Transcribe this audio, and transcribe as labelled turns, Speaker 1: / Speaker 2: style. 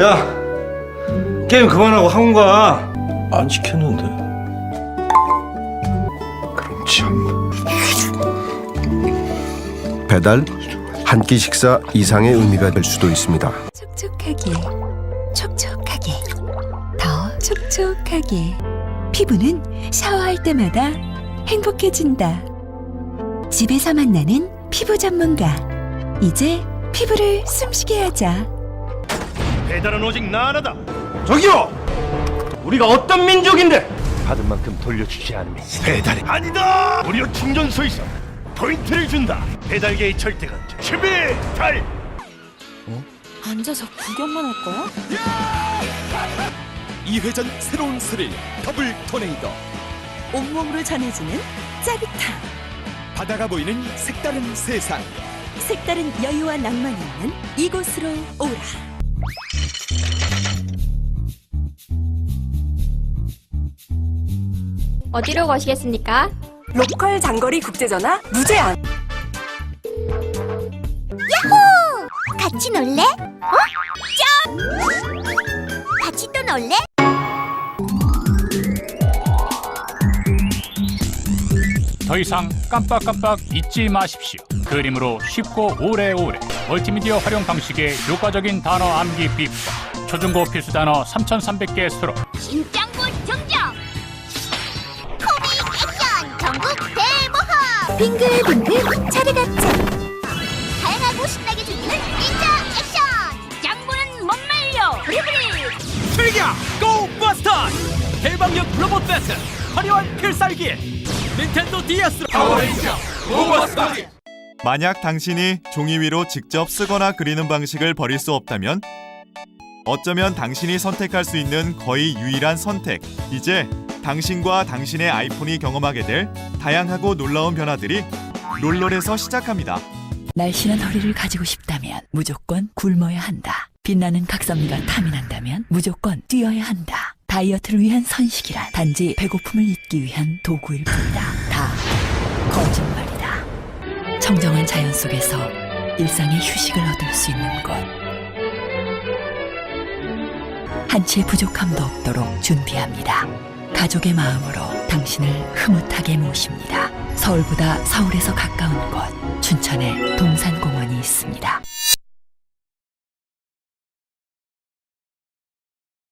Speaker 1: 야 게임 그만하고 학원 가.
Speaker 2: 안 시켰는데.
Speaker 1: 그럼 참.
Speaker 3: 배달 한 끼 식사 이상의 의미가 될 수도 있습니다.
Speaker 4: 촉촉하게 촉촉하게 더 촉촉하게 피부는 샤워할 때마다 행복해진다 집에서 만나는 피부 전문가 이제 피부를 숨쉬게 하자
Speaker 5: 배달은 오직 나 하나다.
Speaker 1: 저기요. 우리가 어떤 민족인데?
Speaker 5: 받은 만큼 돌려주지 않으면 배달이 아니다. 무료 충전소 에서 포인트를 준다. 배달계의 절대 강자 준비 달.
Speaker 6: 앉아서 구경만 할 거야?
Speaker 7: 2회전 새로운 스릴 더블 토네이도
Speaker 6: 온몸으로 전해지는 짜릿함
Speaker 7: 바다가 보이는 색다른 세상
Speaker 6: 색다른 여유와 낭만이 있는 이곳으로 오라
Speaker 8: 어디로 가시겠습니까?
Speaker 6: 로컬 장거리 국제전화 무제한
Speaker 8: 같이 놀래? 어? 짱! 같이 또 놀래?
Speaker 9: 더 이상 깜빡깜빡 잊지 마십시오. 그림으로 쉽고 오래오래 멀티미디어 활용 방식의 효과적인 단어 암기 비법 초중고 필수 단어 3,300개 수록
Speaker 8: 심장구 정정! 코믹 액션 전국 대모험! 빙글빙글 차례같이 다양하고 신나게 즐기는 닌자 액션! 짱구는 못 말려! 브리브리!
Speaker 7: 출격 고버스터 대박력 로봇 배틀 화려한 필살기 닌텐도 DS 파워레인저 고버스터
Speaker 10: 만약 당신이 종이 위로 직접 쓰거나 그리는 방식을 버릴 수 없다면 어쩌면 당신이 선택할 수 있는 거의 유일한 선택. 이제 당신과 당신의 아이폰이 경험하게 될 다양하고 놀라운 변화들이 롤롤에서 시작합니다.
Speaker 4: 날씬한 허리를 가지고 싶다면 무조건 굶어야 한다 빛나는 각선미가 탐이 난다면 무조건 뛰어야 한다 다이어트를 위한 선식이란 단지 배고픔을 잊기 위한 도구일 뿐이다. 다 거짓말이다. 청정한 자연 속에서 일상의 휴식을 얻을 수 있는 곳 한치의 부족함도 없도록 준비합니다. 가족의 마음으로 당신을 흐뭇하게 모십니다. 서울보다 서울에서 가까운 곳 춘천에 동산공원이 있습니다